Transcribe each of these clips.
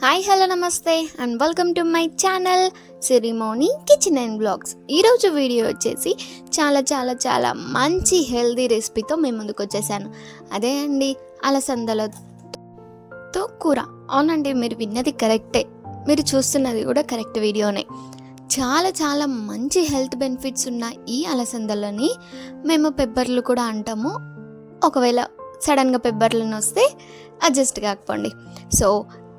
Hi hello నమస్తే and welcome to my channel Sirimoni kitchen and blogs. ఈరోజు video వచ్చేసి చాలా చాలా చాలా మంచి హెల్దీ రెసిపీతో మేము ముందుకు వచ్చేసాను. అదే అండి అలసందలతో కూర. అవునండి మీరు విన్నది కరెక్టే. మీరు చూస్తున్నది కూడా కరెక్ట్ వీడియోనే. చాలా చాలా మంచి హెల్త్ బెనిఫిట్స్ ఉన్న ఈ అలసందలని మేము పెబ్బర్లు కూడా అంటాము. ఒకవేళ సడన్గా పెబ్బర్లను వస్తే అడ్జస్ట్ కాకపోండి. సో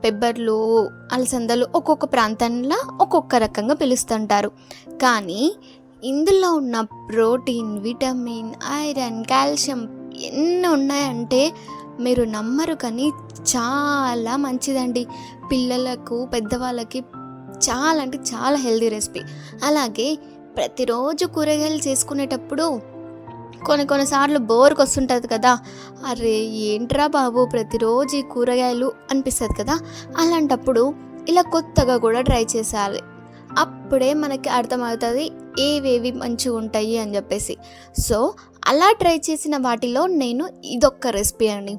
పెబ్బర్లు అలసందలు ఒక్కొక్క ప్రాంతంలో ఒక్కొక్క రకంగా పిలుస్తుంటారు. కానీ ఇందులో ఉన్న ప్రోటీన్ విటమిన్ ఐరన్ కాల్షియం ఎన్ని ఉన్నాయంటే మీరు నమ్మరు కానీ చాలా మంచిదండి. పిల్లలకు పెద్దవాళ్ళకి చాలా అంటే చాలా హెల్దీ రెసిపీ. అలాగే ప్రతిరోజు కూరగాయలు చేసుకునేటప్పుడు కొన్ని కొన్నిసార్లు బోర్కి వస్తుంటుంది కదా. అరే ఏంట్రా బాబు ప్రతిరోజు ఈ కూరగాయలు అనిపిస్తుంది కదా. అలాంటప్పుడు ఇలా కొత్తగా కూడా ట్రై చేసేయాలి అప్పుడే మనకి అర్థమవుతుంది ఏవేవి మంచిగా ఉంటాయి అని చెప్పేసి. సో అలా ట్రై చేసిన వాటిలో నేను ఇదొక్క రెసిపీ అండి.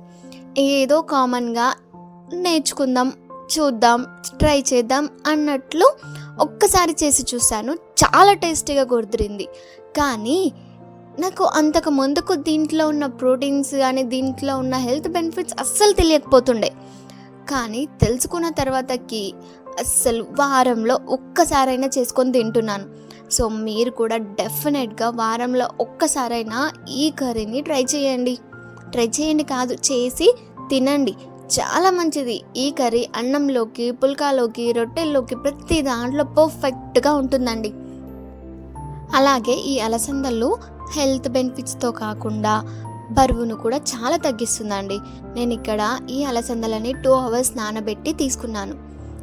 ఏదో కామన్గా నేర్చుకుందాం చూద్దాం ట్రై చేద్దాం అన్నట్లు ఒక్కసారి చేసి చూశాను. చాలా టేస్టీగా కుదిరింది. కానీ నాకు అంతకు ముందుకు దీంట్లో ఉన్న ప్రోటీన్స్ కానీ దీంట్లో ఉన్న హెల్త్ బెనిఫిట్స్ అస్సలు తెలియకపోతుండే. కానీ తెలుసుకున్న తర్వాతకి అస్సలు వారంలో ఒక్కసారైనా చేసుకొని తింటున్నాను. సో మీరు కూడా డెఫినెట్గా వారంలో ఒక్కసారైనా ఈ కర్రీని ట్రై చేయండి. ట్రై చేయండి కాదు చేసి తినండి. చాలా మంచిది. ఈ కర్రీ అన్నంలోకి పుల్కాలోకి రొట్టెల్లోకి ప్రతి దాంట్లో పర్ఫెక్ట్గా ఉంటుందండి. అలాగే ఈ అలసందలు హెల్త్ బెనిఫిట్స్తో కాకుండా బరువును కూడా చాలా తగ్గిస్తుందండి. నేను ఇక్కడ ఈ అలసందలని టూ అవర్స్ నానబెట్టి తీసుకున్నాను.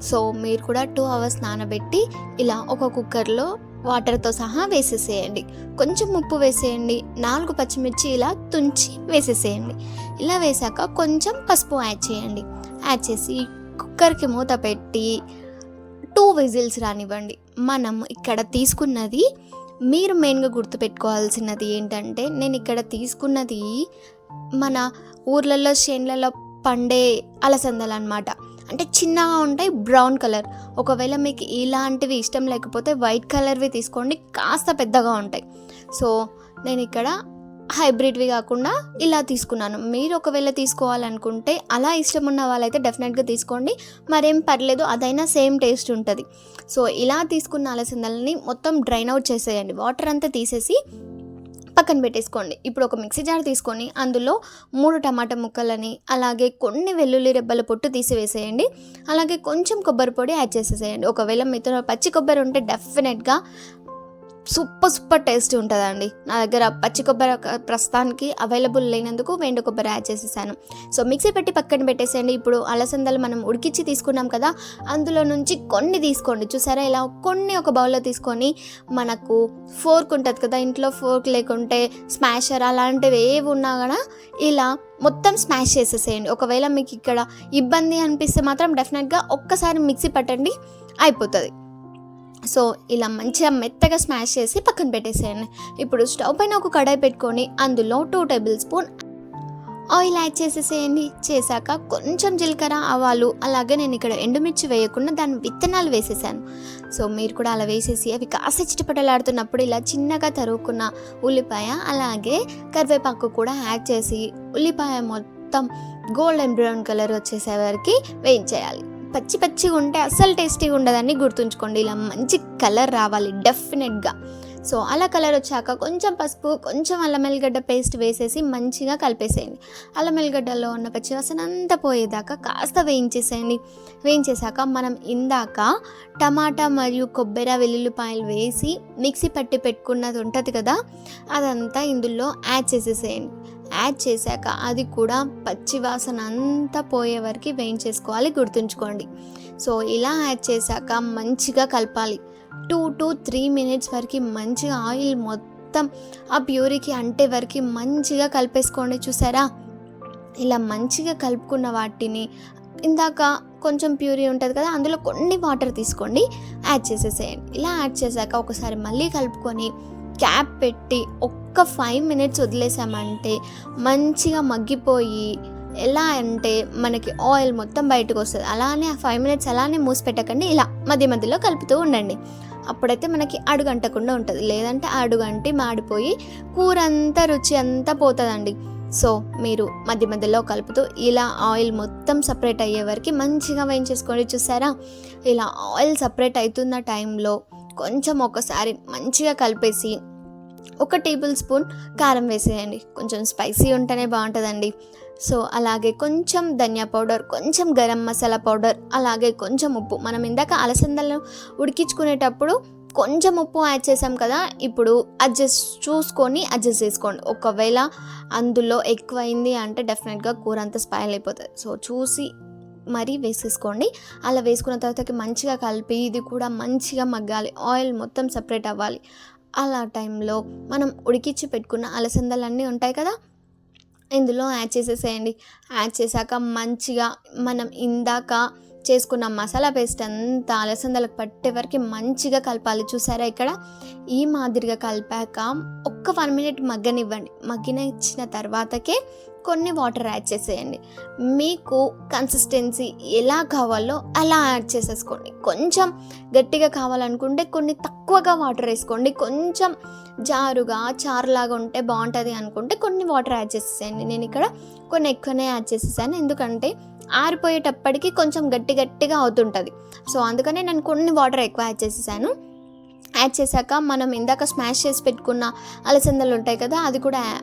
సో మీరు కూడా టూ అవర్స్ నానబెట్టి ఇలా ఒక కుక్కర్లో వాటర్తో సహా వేసేసేయండి. కొంచెం ఉప్పు వేసేయండి. నాలుగు పచ్చిమిర్చి ఇలా తుంచి వేసేసేయండి. ఇలా వేసాక కొంచెం పసుపు యాడ్ చేయండి. యాడ్ చేసి కుక్కర్కి మూత పెట్టి టూ విజిల్స్ రానివ్వండి. మనం ఇక్కడ తీసుకున్నది మీరు మెయిన్గా గుర్తుపెట్టుకోవాల్సినది ఏంటంటే నేను ఇక్కడ తీసుకున్నది మన ఊర్లలో చేన్లలో పండే అలసందలు అనమాట అంటే చిన్నగా ఉంటాయి బ్రౌన్ కలర్. ఒకవేళ మీకు ఇలాంటివి ఇష్టం లేకపోతే వైట్ కలర్వి తీసుకోండి కాస్త పెద్దగా ఉంటాయి. సో నేను ఇక్కడ హైబ్రిడ్వి కాకుండా ఇలా తీసుకున్నాను. మీరు ఒకవేళ తీసుకోవాలనుకుంటే అలా ఇష్టం ఉన్న వాళ్ళైతే డెఫినెట్గా తీసుకోండి. మరేం పర్లేదు అదైనా సేమ్ టేస్ట్ ఉంటుంది. సో ఇలా తీసుకున్న అలసందలని మొత్తం డ్రైన్ అవుట్ చేసేయండి. వాటర్ అంతా తీసేసి పక్కన పెట్టేసుకోండి. ఇప్పుడు ఒక మిక్సీ జార్ తీసుకొని అందులో మూడు టమాటా ముక్కలని అలాగే కొన్ని వెల్లుల్లి రెబ్బల పొట్టు తీసివేసేయండి. అలాగే కొంచెం కొబ్బరి పొడి యాడ్ చేసేసేయండి. ఒకవేళ మీతో పచ్చి కొబ్బరి ఉంటే డెఫినెట్గా సూపర్ సూపర్ టేస్ట్ ఉంటుందండి. నా దగ్గర పచ్చి కొబ్బరి ప్రస్తుతానికి అవైలబుల్ లేనందుకు వెండు కొబ్బరి యాడ్ చేసేసాను. సో మిక్సీ పెట్టి పక్కన పెట్టేసేయండి. ఇప్పుడు అలసందలు మనం ఉడికిచ్చి తీసుకున్నాం కదా అందులో నుంచి కొన్ని తీసుకోండి. చూసారా? ఇలా కొన్ని ఒక బౌల్లో తీసుకొని మనకు ఫోర్క్ ఉంటుంది కదా ఇంట్లో ఫోర్క్ లేకుంటే స్మాషర్ అలాంటివి ఏవి ఉన్నా కూడా ఇలా మొత్తం స్మాష్ చేసేసేయండి. ఒకవేళ మీకు ఇక్కడ ఇబ్బంది అనిపిస్తే మాత్రం డెఫినెట్గా ఒక్కసారి మిక్సీ పట్టండి అయిపోతుంది. సో ఇలా మంచిగా మెత్తగా స్మాష్ చేసి పక్కన పెట్టేసేయండి. ఇప్పుడు స్టవ్ పైన ఒక కడాయి పెట్టుకొని అందులో two tablespoon oil add చేసేసేయండి. చేశాక కొంచెం జీలకర్ర ఆవాలు అలాగే నేను ఇక్కడ ఎండుమిర్చి వేయకుండా దాని విత్తనాలు వేసేసాను. సో మీరు కూడా అలా వేసేసి అవి కాస్త చిటపటలాడుతున్నప్పుడు ఇలా చిన్నగా తరుగుకున్న ఉల్లిపాయ అలాగే కరివేపాకు కూడా యాడ్ చేసి ఉల్లిపాయ మొత్తం గోల్డెన్ బ్రౌన్ కలర్ వచ్చేసే వరకు వేయించేయాలి. పచ్చి పచ్చిగా ఉంటే అస్సలు టేస్టీగా ఉండదని గుర్తుంచుకోండి. ఇలా మంచి కలర్ రావాలి డెఫినెట్గా. సో అలా కలర్ వచ్చాక కొంచెం పసుపు కొంచెం అల్లం ఎల్లిగడ్డ పేస్ట్ వేసేసి మంచిగా కలిపేసేయండి. అల్లం ఎల్లిగడ్డలో ఉన్న పచ్చివాసన అంతా పోయేదాకా కాస్త వేయించేసేయండి. వేయించేసాక మనం ఇందాక టమాటా మరియు కొబ్బరి వెల్లుల్లిపాయలు వేసి మిక్సీ పట్టి పెట్టుకున్నది ఉంటుంది కదా అదంతా ఇందులో యాడ్ చేసేసేయండి. యాడ్ చేశాక అది కూడా పచ్చి వాసన అంతా పోయే వరకు వేయించేసుకోవాలి గుర్తుంచుకోండి. సో ఇలా యాడ్ చేశాక మంచిగా కలపాలి. టూ టు త్రీ మినిట్స్ వరకు మంచిగా ఆయిల్ మొత్తం ఆ ప్యూరీకి అంటే వరకు మంచిగా కలిపేసుకోండి చూసారా? ఇలా మంచిగా కలుపుకున్న వాటిని ఇందాక కొంచెం ప్యూరీ ఉంటుంది కదా అందులో కొన్ని వాటర్ తీసుకోండి యాడ్ చేసేసేయండి. ఇలా యాడ్ చేశాక ఒకసారి మళ్ళీ కలుపుకొని క్యాప్ పెట్టి ఒక్క ఫైవ్ మినిట్స్ వదిలేసామంటే మంచిగా మగ్గిపోయి ఎలా అంటే మనకి ఆయిల్ మొత్తం బయటకు వస్తుంది. అలానే ఆ ఫైవ్ మినిట్స్ అలానే మూసి పెట్టకండి. ఇలా మధ్య మధ్యలో కలుపుతూ ఉండండి. అప్పుడైతే మనకి అడుగంటకుండా ఉంటుంది. లేదంటే అడుగంటి మాడిపోయి కూర అంతా రుచి అంతా పోతుందండి. సో మీరు మధ్య మధ్యలో కలుపుతూ ఇలా ఆయిల్ మొత్తం సపరేట్ అయ్యే వరకు మంచిగా వేయించేసుకోండి. చూసారా? ఇలా ఆయిల్ సపరేట్ అవుతున్న టైంలో కొంచెం ఒకసారి మంచిగా కలిపేసి ఒక టేబుల్ స్పూన్ కారం వేసేయండి. కొంచెం స్పైసీ ఉంటేనే బాగుంటుందండి. సో అలాగే కొంచెం ధనియా పౌడర్ కొంచెం గరం మసాలా పౌడర్ అలాగే కొంచెం ఉప్పు. మనం ఇందాక అలసందలను ఉడికించుకునేటప్పుడు కొంచెం ఉప్పు యాడ్ చేసాం కదా ఇప్పుడు అడ్జస్ట్ చూసుకొని అడ్జస్ట్ చేసుకోండి. ఒకవేళ అందులో ఎక్కువైంది అంటే డెఫినెట్గా కూర అంతా స్పాయిల్ అయిపోతుంది. సో చూసి మరీ వేసేసుకోండి. అలా వేసుకున్న తర్వాతకి మంచిగా కలిపి ఇది కూడా మంచిగా మగ్గాలి. ఆయిల్ మొత్తం సపరేట్ అవ్వాలి. అలా టైంలో మనం ఉడికించి పెట్టుకున్న అలసందలన్నీ ఉంటాయి కదా? ఇందులో యాడ్ చేసేసేయండి. యాడ్ చేశాక మంచిగా మనం ఇందాక చేసుకున్న మసాలా పేస్ట్ అంతా అలసందలకు పట్టే వరకు మంచిగా కలపాలి. చూసారా ఇక్కడ? ఈ మాదిరిగా కలిపాక ఒక్క వన్ మినిట్ మగ్గనివ్వండి. మగ్గిన ఇచ్చిన తర్వాతకే కొన్ని వాటర్ యాడ్ చేసేయండి. మీకు కన్సిస్టెన్సీ ఎలా కావాలో అలా యాడ్ చేసేసుకోండి. కొంచెం గట్టిగా కావాలనుకుంటే కొన్ని తక్కువగా వాటర్ వేసుకోండి. కొంచెం జారుగా చారులాగా ఉంటే బాగుంటుంది అనుకుంటే కొన్ని వాటర్ యాడ్ చేసేసేయండి. నేను ఇక్కడ కొన్ని ఎక్కువనే యాడ్ చేసేసాను. ఎందుకంటే ఆరిపోయేటప్పటికి కొంచెం గట్టి గట్టిగా అవుతుంటుంది. సో అందుకనే నేను కొన్ని వాటర్ ఎక్కువ యాడ్ చేసేసాను. యాడ్ చేశాక మనం ఇందాక స్మాష్ చేసి పెట్టుకున్న అలసందలు ఉంటాయి కదా అది కూడా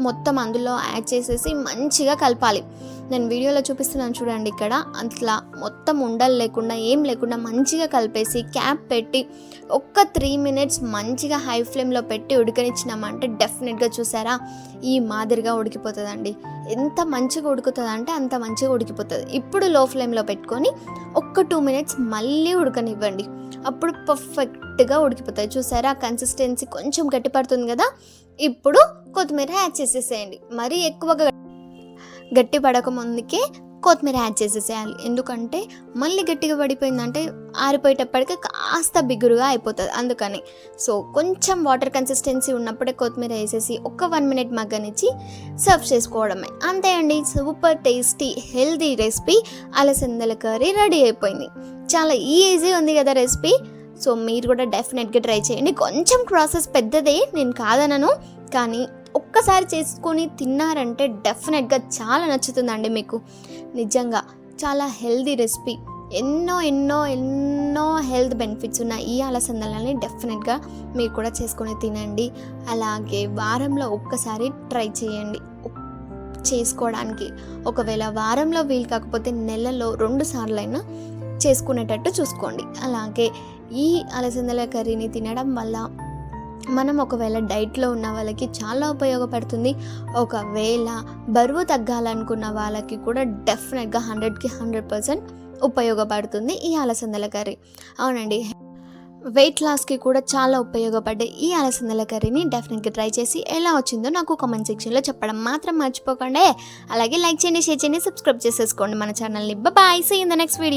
మొత్తం అందులో యాడ్ చేసేసి మంచిగా కలపాలి. నేను వీడియోలో చూపిస్తున్నాను చూడండి ఇక్కడ. అట్లా మొత్తం ఉండలు లేకుండా ఏం లేకుండా మంచిగా కలిపేసి క్యాప్ పెట్టి ఒక్క త్రీ మినిట్స్ మంచిగా హై ఫ్లేమ్లో పెట్టి ఉడకనిచ్చినామంటే డెఫినెట్గా చూసారా? ఈ మాదిరిగా ఉడికిపోతుందండి. ఎంత మంచిగా ఉడుకుతుంది అంటే అంత మంచిగా ఉడికిపోతుంది. ఇప్పుడు లో ఫ్లేమ్లో పెట్టుకొని ఒక్క టూ మినిట్స్ మళ్ళీ ఉడకనివ్వండి. అప్పుడు పర్ఫెక్ట్గా ఉడికిపోతాయి. చూసారా? కన్సిస్టెన్సీ కొంచెం గట్టిపడుతుంది కదా? ఇప్పుడు కొత్తిమీర యాడ్ చేసేసేయండి. మరీ ఎక్కువగా గట్టి పడక ముందుకే కొత్తిమీర యాడ్ చేసేసేయాలి. ఎందుకంటే మళ్ళీ గట్టిగా పడిపోయిందంటే ఆరిపోయేటప్పటికి కాస్త బిగురుగా అయిపోతుంది. అందుకని. సో కొంచెం వాటర్ కన్సిస్టెన్సీ ఉన్నప్పుడే కొత్తిమీర వేసేసి ఒక్క వన్ మినిట్ మగ్గనిచ్చి సర్వ్ చేసుకోవడమే. అంతే అండి సూపర్ టేస్టీ హెల్దీ రెసిపీ అలసందల కర్రీ రెడీ అయిపోయింది. చాలా ఈజీ ఉంది కదా రెసిపీ సో మీరు కూడా డెఫినెట్గా ట్రై చేయండి. కొంచెం ప్రాసెస్ పెద్దదే నేను కాదనను. కానీ ఒక్కసారి చేసుకొని తిన్నారంటే డెఫినెట్గా చాలా నచ్చుతుందండి మీకు. నిజంగా చాలా హెల్దీ రెసిపీ ఎన్నో ఎన్నో ఎన్నో హెల్త్ బెనిఫిట్స్ ఉన్న ఈ అలసందలని డెఫినెట్గా మీరు కూడా చేసుకొని తినండి. అలాగే వారంలో ఒక్కసారి ట్రై చేయండి. చేసుకోవడానికి. ఒకవేళ వారంలో వీలు కాకపోతే నెలలో రెండు సార్లైనా చేసుకునేటట్టు చూసుకోండి. అలాగే ఈ అలసందల కర్రీని తినడం వల్ల మనం ఒకవేళ డైట్లో ఉన్న వాళ్ళకి చాలా ఉపయోగపడుతుంది. ఒకవేళ బరువు తగ్గాలనుకున్న వాళ్ళకి కూడా డెఫినెట్గా హండ్రెడ్కి హండ్రెడ్ పర్సెంట్ ఉపయోగపడుతుంది ఈ అలసందల కర్రీ. అవునండి. వెయిట్ లాస్కి కూడా చాలా ఉపయోగపడే ఈ అలసందల కర్రీని డెఫినెట్గా ట్రై చేసి ఎలా వచ్చిందో నాకు కామెంట్ సెక్షన్లో చెప్పడం మాత్రం మర్చిపోకండి. అలాగే లైక్ చేయండి షేర్ చేయండి సబ్స్క్రైబ్ చేసేసుకోండి మన ఛానల్ని. Bye see in the next video.